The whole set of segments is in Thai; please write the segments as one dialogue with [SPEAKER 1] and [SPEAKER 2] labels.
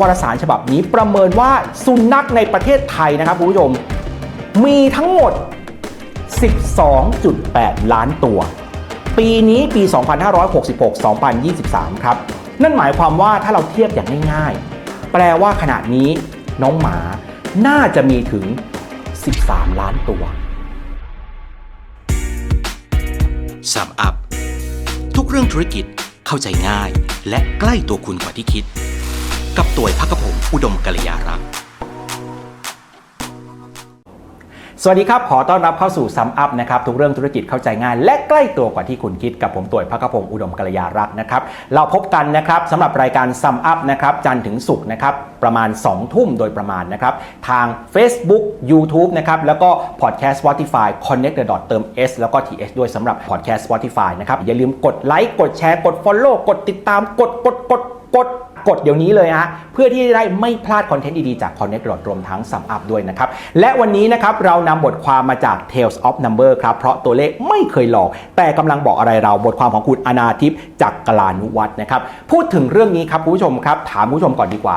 [SPEAKER 1] วารสารฉบับนี้ประเมินว่าสุนัขในประเทศไทยนะครับคุณผู้ชม มีทั้งหมด 12.8 ล้านตัว ปีนี้ปี 2566-2023 ครับ นั่นหมายความว่าถ้าเราเทียบอย่างง่ายๆ แปลว่าขณะนี้น้องหมาน่าจะมีถึง 13 ล้านตัว
[SPEAKER 2] s ับอัพทุกเรื่องธุรกิจเข้าใจง่ายและใกล้ตัวคุณกว่าที่คิด กับตัวพักกระผม อุดมกัลยารักษ์
[SPEAKER 1] สวัสดีครับ ขอต้อนรับเข้าสู่ซัมอัพนะครับ ทุกเรื่องธุรกิจเข้าใจง่าย และใกล้ตัวกว่าที่คุณคิดกับผมตัวพักกพงศ์อุดมกัลยารักษ์นะครับ เราพบกันนะครับสำหรับรายการซัมอัพนะครับจันทร์ถึงศุกร์นะครับประมาณ 2 ทุ่มโดยประมาณนะครับ ทาง Facebook YouTube นะครับ แล้วก็พอดแคสต์ Spotify Connect the dot เติม S แล้วก็ TH ด้วยสำหรับพอดแคสต์ Spotify นะครับอย่าลืมกดไลค์กดแชร์กด Follow กดติดตามกดกดกดกด กดเดี๋ยวนี้เลยฮะเพื่อที่จะได้ไม่พลาดคอนเทนต์ดีๆจาก Connect รวมทั้ง Sum Up ด้วยนะครับ และวันนี้นะครับเรานำบทความมาจาก Tales of Number ครับเพราะตัวเลขไม่เคยหลอก แต่กำลังบอกอะไรเราบทความของคุณอนาทิพย์จากกลานุวัฒน์นะครับพูดถึงเรื่องนี้ครับคุณผู้ชมครับถามคุณผู้ชมก่อนดีกว่า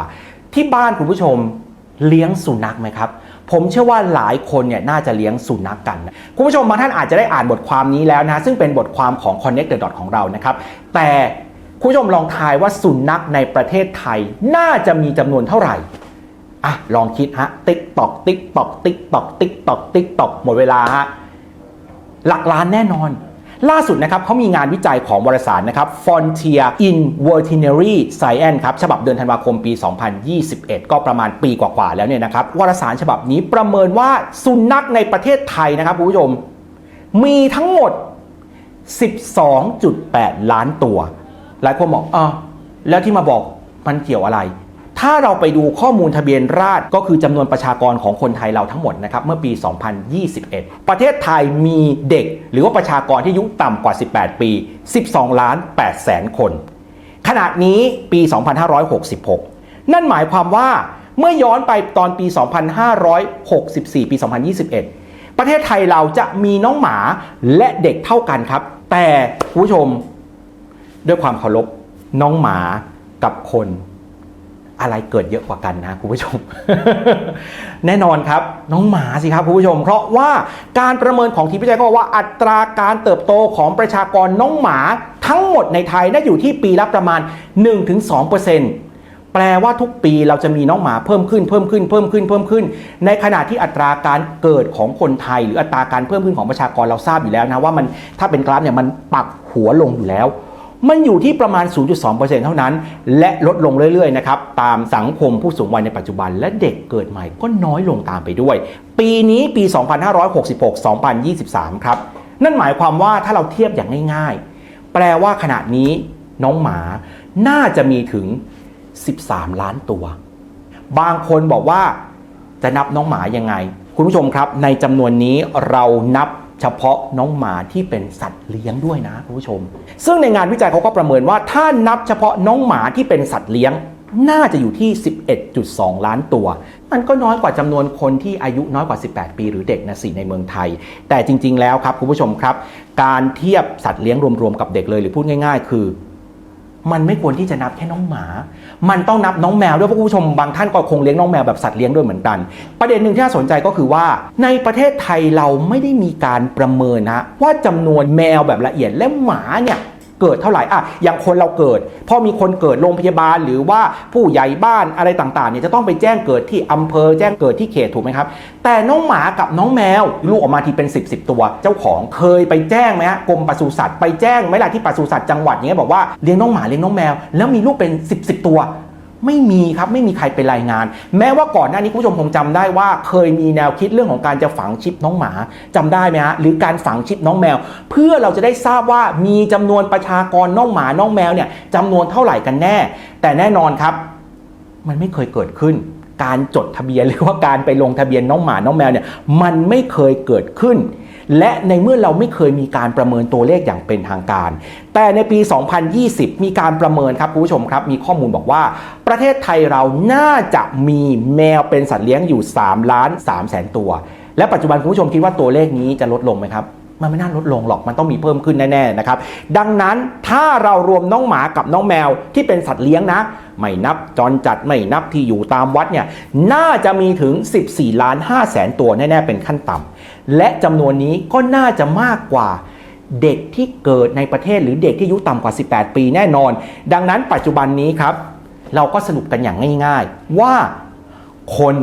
[SPEAKER 1] ที่บ้านคุณผู้ชมเลี้ยงสุนัขไหมครับผมเชื่อว่าหลายคนเนี่ยน่าจะเลี้ยงสุนัขกกัน คุณผู้ชมบางท่านอาจจะได้อ่านบทความนี้แล้วนะซึ่งเป็นบทความของ Connect the Dot ของเรานะครับ แต่ คุณผู้ชมลองทายว่าสุนัขในประเทศไทย น่าจะมีจำนวนเท่าไหร่อะลองคิดฮะ ติ๊กตอก ติ๊กตอก ติ๊กตอก ติ๊กตอก ติ๊กตอก หมดเวลาฮะ หลักล้านแน่นอน ล่าสุดนะครับเขามีงานวิจัยของวารสารนะครับ Frontier in Veterinary Science ครับ ฉบับเดือนธันวาคมปี 2021 ก็ประมาณปีกว่าๆแล้วเนี่ยนะครับวารสารฉบับนี้ประเมินว่าสุนัขในประเทศไทยนะครับคุณผู้ชม มีทั้งหมด 12.8 ล้านตัว หลายคนบอกอะแล้วที่มาบอกมันเกี่ยวอะไร ถ้าเราไปดูข้อมูลทะเบียนราษฎรก็คือจำนวนประชากรของคนไทยเราทั้งหมดนะครับเมื่อปี 2021 ประเทศไทยมีเด็ก หรือว่าประชากรที่อายุต่ำกว่า 18 ปี 12 ล้าน8แสนคน ขณะนี้ปี 2566 นั่นหมายความว่าเมื่อย้อนไปตอนปี 2564 ปี 2021 ประเทศไทยเราจะมีน้องหมาและเด็กเท่ากันครับ แต่คุณผู้ชม ด้วยความเคารพน้องหมากับคนอะไรเกิดเยอะกว่ากันนะคุณผู้ชม แน่นอนครับ น้องหมาสิครับคุณผู้ชม เพราะว่าการประเมินของทีมวิจัยก็บอกว่าอัตราการเติบโตของประชากรน้องหมาทั้งหมดในไทยน่าอยู่ที่ปีละประมาณ 1-2%แปลว่าทุกปีเราจะมีน้องหมาเพิ่มขึ้นเพิ่มขึ้นเพิ่มขึ้นเพิ่มขึ้น ในขณะที่อัตราการเกิดของคนไทย หรืออัตราการเพิ่มขึ้นของประชากรเราทราบอยู่แล้วนะว่ามันถ้าเป็นกราฟเนี่ยมันปักหัวลงอยู่แล้ว มันอยู่ที่ประมาณ 0.2%เท่านั้น และลดลงเรื่อยๆนะครับตามสังคมผู้สูงวัยในปัจจุบัน และเด็กเกิดใหม่ก็น้อยลงตามไปด้วย ปีนี้ปี 2566-2023 ครับ นั่นหมายความว่าถ้าเราเทียบอย่างง่าย ๆ แปลว่าขณะนี้น้องหมาน่าจะมีถึง 13 ล้านตัว บางคนบอกว่าจะนับน้องหมายังไง คุณผู้ชมครับ ในจำนวนนี้เรานับ เฉพาะน้องหมาที่เป็นสัตว์เลี้ยงด้วยนะคุณผู้ชม ซึ่งในงานวิจัยเขาก็ประเมินว่าถ้านับเฉพาะน้องหมาที่เป็นสัตว์เลี้ยงน่าจะอยู่ที่ 11.2 ล้านตัว มันก็น้อยกว่าจำนวนคนที่อายุน้อยกว่า 18 ปี หรือเด็กนะสิในเมืองไทย แต่จริง ๆ แล้วครับคุณผู้ชมครับ การเทียบสัตว์เลี้ยงรวม ๆ กับเด็กเลยหรือพูดง่าย ๆ คือ มันไม่ควรที่จะนับแค่น้องหมา มันต้องนับน้องแมวด้วยเพราะคุณผู้ชมบางท่านก็คงเลี้ยงน้องแมวแบบสัตว์เลี้ยงด้วยเหมือนกัน ประเด็นหนึ่งที่น่าสนใจก็คือว่า ในประเทศไทยเราไม่ได้มีการประเมินนะว่าจำนวนแมวแบบละเอียดและหมาเนี่ย เกิดเท่าไหร่อะอย่างคนเราเกิด พอมีคนเกิดโรงพยาบาลหรือว่าผู้ใหญ่บ้านอะไรต่างๆเนี่ยจะต้องไปแจ้งเกิดที่อำเภอแจ้งเกิดที่เขตถูกไหมครับ แต่น้องหมากับน้องแมวลูกออกมาทีเป็น 10บสตัว เจ้าของเคยไปแจ้งไหมฮะกรมปศุสัตว์ไปแจ้งไหมล่ะที่ปศุสัตว์จังหวัดอย่างเงี้ยบอกว่าเลี้ยงน้องหมาเลี้ยงน้องแมว แล้วมีลูกเป็น 10บสตัว ไม่มีครับไม่มีใครไปรายงาน แม้ว่าก่อนหน้านี้คุณผู้ชมคงจำได้ว่าเคยมีแนวคิดเรื่องของการจะฝังชิปน้องหมาจำได้ไหมฮะหรือการฝังชิปน้องแมว เพื่อเราจะได้ทราบว่ามีจำนวนประชากรน้องหมาน้องแมวเนี่ยจำนวนเท่าไหร่กันแน่ แต่แน่นอนครับ มันไม่เคยเกิดขึ้น การจดทะเบียนหรือว่าการไปลงทะเบียนน้องหมาน้องแมวเนี่ยมันไม่เคยเกิดขึ้น และในเมื่อเราไม่เคยมีการประเมินตัวเลขอย่างเป็นทางการ แต่ในปี 2020 มีการประเมินครับคุณผู้ชมครับ มีข้อมูลบอกว่า ประเทศไทยเราน่าจะมีแมวเป็นสัตว์เลี้ยงอยู่ 3 ล้าน3แสนตัว และปัจจุบันคุณผู้ชมคิดว่าตัวเลขนี้จะลดลงไหมครับมันไม่น่าลดลงหรอก มันต้องมีเพิ่มขึ้นแน่ๆนะครับ ดังนั้นถ้าเรารวมน้องหมากับน้องแมวที่เป็นสัตว์เลี้ยงนะ ไม่นับจรจัดไม่นับที่อยู่ตามวัดเนี่ย น่าจะมีถึง 14 ล้าน5แสนตัวแน่ๆ เป็นขั้นต่ำ และจำนวนนี้ก็น่าจะมากกว่าเด็กที่เกิดในประเทศหรือเด็กที่อายุต่ำกว่า 18 ปีแน่นอน ดังนั้นปัจจุบันนี้ครับ เราก็สรุปกันอย่างง่าย ๆ ว่าคน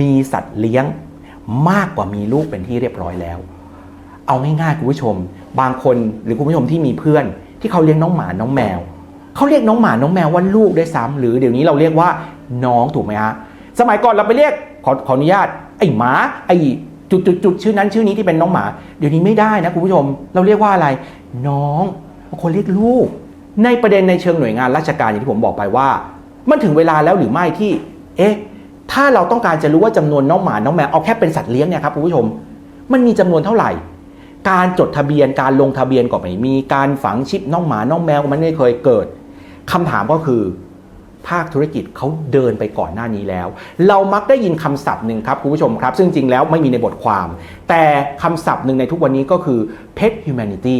[SPEAKER 1] มีสัตว์เลี้ยงมากกว่ามีลูกเป็นที่เรียบร้อยแล้ว เอาง่ายๆคุณผู้ชม บางคนหรือคุณผู้ชมที่มีเพื่อน ที่เขาเลี้ยงน้องหมาน้องแมวเขาเรียกน้องหมาน้องแมวว่าลูกด้วยซ้ำหรือเดี๋ยวนี้เราเรียกว่าน้องถูกไหมฮะสมัยก่อนเราไปเรียกขอขออนุญาตไอ้หมาไอ้ จุดจุดชื่อนั้นชื่อนี้ที่เป็นน้องหมา เดี๋ยวนี้ไม่ได้นะคุณผู้ชม เราเรียกว่าอะไร น้องบางคนเรียกลูก ในประเด็นในเชิงหน่วยงานราชการอย่างที่ผมบอกไปว่า มันถึงเวลาแล้วหรือไม่ที่ เอ๊ะ ถ้าเราต้องการจะรู้ว่าจำนวนน้องหมา น้องแมวเอาแค่เป็นสัตว์เลี้ยงเนี่ยครับคุณผู้ชม มันมีจำนวนเท่าไหร่ การจดทะเบียนการลงทะเบียนก็ไม่มีการฝังชิปน้องหมาน้องแมวมันไม่เคยเกิดคำถามก็คือ ภาคธุรกิจเขาเดินไปก่อนหน้านี้แล้ว เรามักได้ยินคำศัพท์หนึ่งครับคุณผู้ชมครับ ซึ่งจริงแล้วไม่มีในบทความ แต่คำศัพท์หนึ่งในทุกวันนี้ก็คือ pet humanity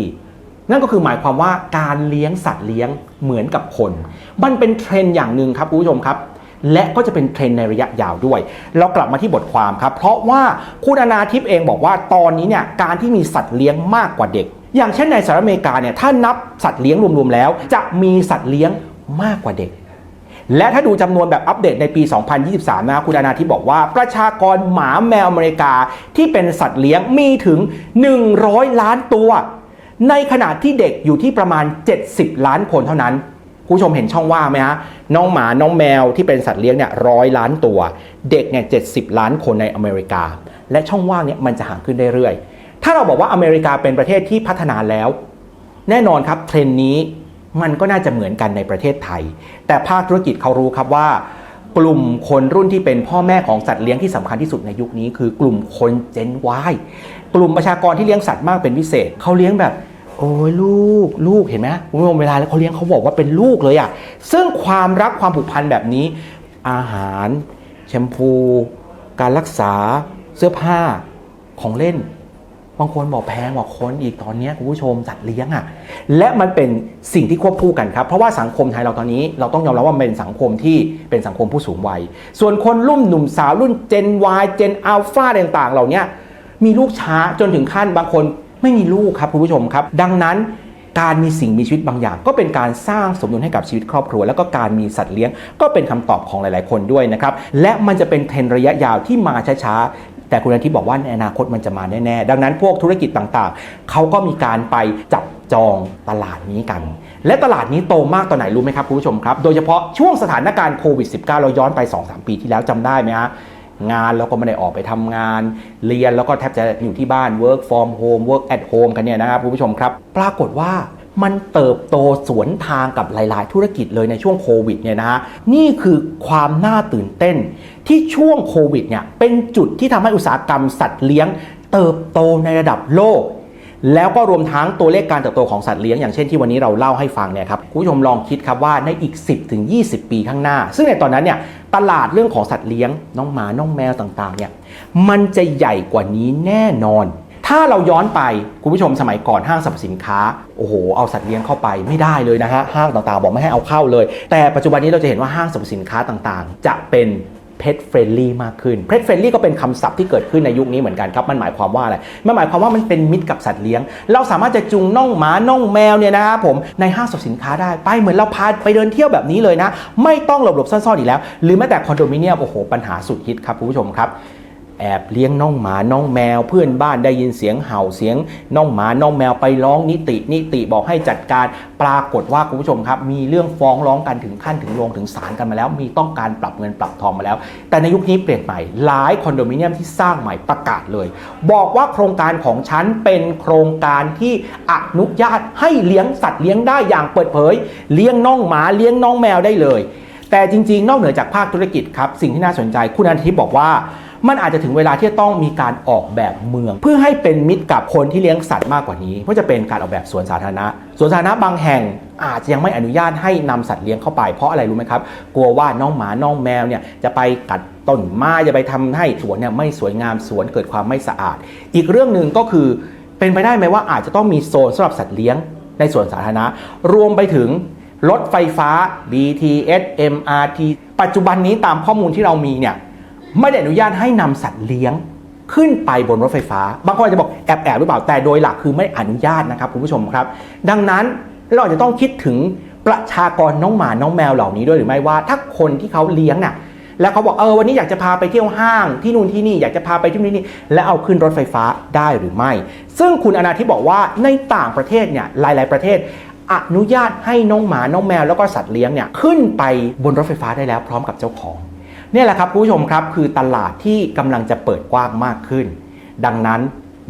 [SPEAKER 1] นั่นก็คือหมายความว่าการเลี้ยงสัตว์เลี้ยงเหมือนกับคน มันเป็นเทรนด์อย่างหนึ่งครับคุณผู้ชมครับ และก็จะเป็นเทรนด์ในระยะยาวด้วย เรากลับมาที่บทความครับ เพราะว่าคุณอนาทิพย์เองบอกว่าตอนนี้เนี่ยการที่มีสัตว์เลี้ยงมากกว่าเด็ก อย่างเช่นในสหรัฐอเมริกาเนี่ยถ้านับสัตว์เลี้ยงรวมๆแล้ว จะมีสัตว์เลี้ยงมากกว่าเด็ก และถ้าดูจำนวนแบบอัปเดตในปี 2023 นะคุณอนาทิพย์บอกว่าประชากรหมาแมวอเมริกาที่เป็นสัตว์เลี้ยงมีถึง 100 ล้านตัว ในขณะที่เด็กอยู่ที่ประมาณ 70 ล้านคนเท่านั้นผู้ชมเห็นช่องว่างไหมฮะน้องหมาน้องแมวที่เป็นสัตว์เลี้ยงเนี่ยร้อยล้านตัว เด็กเนี่ย70ล้านคนในอเมริกา และช่องว่างเนี่ยมันจะห่างขึ้นเรื่อยๆถ้าเราบอกว่าอเมริกาเป็นประเทศที่พัฒนาแล้ว แน่นอนครับเทรนด์นี้ มันก็น่าจะเหมือนกันในประเทศไทย แต่ภาคธุรกิจเขารู้ครับว่ากลุ่มคนรุ่นที่เป็นพ่อแม่ของสัตว์เลี้ยงที่สำคัญที่สุดในยุคนี้ คือกลุ่มคนเจน Y กลุ่มประชากรที่เลี้ยงสัตว์มากเป็นพิเศษเขาเลี้ยงแบบ โอ้ยลูกลูกเห็นไหมคุณผู้ชมเวลาเขาเลี้ยงเขาบอกว่าเป็นลูกเลยอะ่ะซึ่งความรักความผูกพันแบบนี้ อาหาร แชมพู การรักษาเสื้อผ้าของเล่น บางคนบอกแพงกว่าคนอีกตอนนี้คุณผู้ชมจัดเลี้ยงอะ่ะและมันเป็นสิ่งที่ควบคู่กันครับเพราะว่าสังคมไทยเราตอนนี้เราต้องยอมรับว่าเป็นสังคมที่เป็นสังคมผู้สูงวัย ส่วนคนรุ่นหนุ่มสาวรุ่น Gen Y Gen Alpha ต่างๆ เหล่านี้มีลูกช้าจนถึงขั้นบางคนไม่มีลูกครับคุณผู้ชมครับ ดังนั้นการมีสิ่งมีชีวิตบางอย่าง ก็เป็นการสร้างสมดุลให้กับชีวิตครอบครัว แล้วก็การมีสัตว์เลี้ยงก็เป็นคำตอบของหลาย ๆ คนด้วยนะครับ และมันจะเป็นเทรนระยะยาวที่มาช้า ๆ แต่คุณอาทิตย์บอกว่าในอนาคตมันจะมาแน่ ๆ ดังนั้นพวกธุรกิจต่างๆ เขาก็มีการไปจับจองตลาดนี้กัน และตลาดนี้โตมากตอนไหนรู้ไหมครับคุณผู้ชมครับ โดยเฉพาะช่วงสถานการณ์โควิด -19 เราย้อนไป 2-3 ปีที่แล้วจำได้ไหมฮะงานเราก็ไม่ได้ออกไปทำงาน เรียนแล้วก็แทบจะอยู่ที่บ้าน work from home work at home กันเนี่ยนะครับคุณผู้ชมครับ ปรากฏว่า มันเติบโตสวนทางกับหลาย ๆ ธุรกิจเลยในช่วงโควิดเนี่ยนะฮะนี่คือความน่าตื่นเต้น ที่ช่วงโควิดเนี่ยเป็นจุดที่ทำให้อุตสาหกรรมสัตว์เลี้ยง เติบโตในระดับโลก แล้วก็รวมทั้งตัวเลขการเติบโตของสัตว์เลี้ยงอย่างเช่นที่วันนี้เราเล่าให้ฟังเนี่ยครับคุณผู้ชมลองคิดครับว่าในอีก 10ถึง20 ปีข้างหน้า ซึ่งในตอนนั้นเนี่ยตลาดเรื่องของสัตว์เลี้ยงน้องหมาน้องแมวต่าง ๆ เนี่ยมันจะใหญ่กว่านี้แน่นอน ถ้าเราย้อนไปคุณผู้ชมสมัยก่อนห้างสรรพสินค้าโอ้โหเอาสัตว์เลี้ยงเข้าไปไม่ได้เลยนะฮะห้างต่างๆ บอกไม่ให้เอาเข้าเลย แต่ปัจจุบันนี้เราจะเห็นว่าห้างสรรพสินค้าต่างๆ จะเป็น pet friendly มากขึ้น pet friendly ก็เป็นคำศัพท์ที่เกิดขึ้นในยุคนี้เหมือนกันครับ มันหมายความว่าอะไร มันหมายความว่ามันเป็นมิตรกับสัตว์เลี้ยง เราสามารถจะจูงน่องหมาน่องแมวเนี่ยนะครับผม ในห้างสรรพสินค้าได้ ไปเหมือนเราพาไปเดินเที่ยวแบบนี้เลยนะ ไม่ต้องหลบหลบซ่อนๆอีกแล้ว หรือแม้แต่คอนโดมิเนียม โอ้โห ปัญหาสุดฮิตครับคุณผู้ชมครับ แอบเลี้ยงน้องหมาน้องแมว เพื่อนบ้านได้ยินเสียงเห่าเสียงน้องหมาน้องแมวไปร้องนิติ นิติบอกให้จัดการปรากฏว่าคุณผู้ชมครับ มีเรื่องฟ้องร้องกันถึงขั้นถึงลงถึงศาลกันมาแล้ว มีต้องการปรับเงินปรับทองมาแล้ว แต่ในยุคนี้เปลี่ยนใหม่หลายคอนโดมิเนียมที่สร้างใหม่ประกาศเลย บอกว่าโครงการของฉันเป็นโครงการที่อนุญาตให้เลี้ยงสัตว์เลี้ยงได้อย่างเปิดเผย เลี้ยงน้องหมาเลี้ยงน้องแมวได้เลย แต่จริง ๆ นอกเหนือจากภาคธุรกิจครับสิ่งที่น่าสนใจคุณอาทิตย์บอกว่า มันอาจจะถึงเวลาที่ต้องมีการออกแบบเมือง เพื่อให้เป็นมิตรกับคนที่เลี้ยงสัตว์มากกว่านี้ก็จะเป็นการออกแบบสวนสาธารณะสวนสาธารณะบางแห่งอาจจะยังไม่อนุญาตให้นำสัตว์เลี้ยงเข้าไปเพราะอะไรรู้ไหมครับ กลัวว่าน้องหมาน้องแมวเนี่ยจะไปกัดต้นไม้จะไปทำให้สวนเนี่ยไม่สวยงามสวนเกิดความไม่สะอาด อีกเรื่องหนึ่งก็คือเเป็นไปได้ไหมว่าอาจจะต้องมีโซนสำหรับสัตว์เลี้ยงในสวนสาธารณะ รวมไปถึงรถไฟฟ้า BTS MRT ปัจจุบันนี้ตามข้อมูลที่เรามีเนี่ย ไม่ได้อนุญาตให้นำสัตว์เลี้ยงขึ้นไปบนรถไฟฟ้า บางคนอาจจะบอกแอบแอบหรือเปล่าแต่โดยหลักคือไม่อนุญาตนะครับคุณผู้ชมครับ ดังนั้นเราอาจจะต้องคิดถึงประชากรน้องหมาน้องแมวเหล่านี้ด้วยหรือไม่ว่า ถ้าคนที่เขาเลี้ยงน่ะแล้วเขาบอกเออวันนี้อยากจะพาไปเที่ยวห้างที่นู่นที่นี่อยากจะพาไปที่นี่นี่แล้วเอาขึ้นรถไฟฟ้าได้หรือไม่ ซึ่งคุณอนาทิตบอกว่าในต่างประเทศเนี่ยหลาย ๆประเทศ อนุญาตให้น้องหมาน้องแมวแล้วก็สัตว์เลี้ยงเนี่ยขึ้นไปบนรถไฟฟ้าได้แล้วพร้อมกับเจ้าของ นี่แหละครับผู้ชมครับคือตลาดที่กำลังจะเปิดกว้างมากขึ้น ดังนั้น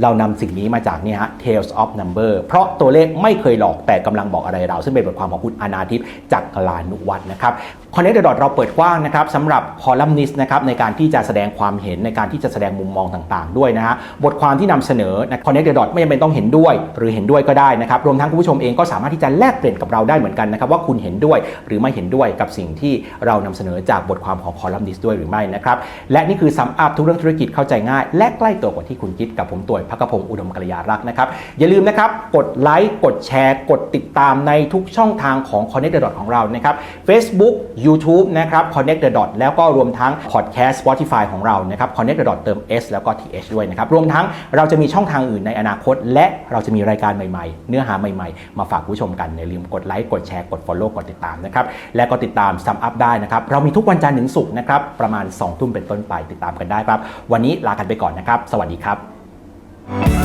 [SPEAKER 1] เรานำสิ่งนี้มาจากนี่ฮะ Tales of Number เพราะตัวเลขไม่เคยหลอกแต่กำลังบอกอะไรเรา ซึ่งเป็นบทความของคุณอนาทิพย์จากกลานุวัฒน์นะครับ Connect the Dot เราเปิดกว้างนะครับสำหรับคอลัมนิสต์นะครับในการที่จะแสดงความเห็นในการที่จะแสดงมุมมองต่างๆ ด้วยนะฮะบทความที่นำเสนอนะ Connect the Dot ไม่จำเป็นต้องเห็นด้วย หรือเห็นด้วยก็ได้นะครับรวมทั้งคุณผู้ชมเองก็สามารถที่จะแลกเปลี่ยนกับเราได้เหมือนกันนะครับว่าคุณเห็นด้วยหรือไม่เห็นด้วยกับสิ่งที่เรานำเสนอจากบทความของคอลัมนิสต์ด้วยหรือไม่นะครับและนี่คือซัมอัพทุกเรื่องธุรกิจเข้าใจง่าย และใกล้ตัวกว่าที่คุณคิดกับผมตัวพักกพงศ์อุดมกัลยารักษ์นะครับอย่าลืมนะครับกดไลค์กดแชร์ กดติดตามในทุกช่องทางของ Connect the Dot ของเรานะครับ Facebook YouTube นะครับ Connect the Dot แล้วก็รวมทั้ง Podcast Spotify ของเรานะครับ Connect the Dot เติม S แล้วก็ TH ด้วยนะครับ รวมทั้งเราจะมีช่องทางอื่นในอนาคต และเราจะมีรายการใหม่ๆ เนื้อหาใหม่ๆ มาฝากผู้ชมกันอย่าลืมกดไลค์กดแชร์กด Follow กดติดตามนะครับและก็ติดตาม Sum Up ได้นะครับเรามีทุกวันจันทร์ถึงศุกร์นะครับประมาณ2ทุ่มเป็นต้นไปติดตามกันได้ครับ วันนี้ลากันไปก่อนนะครับ สวัสดีครับ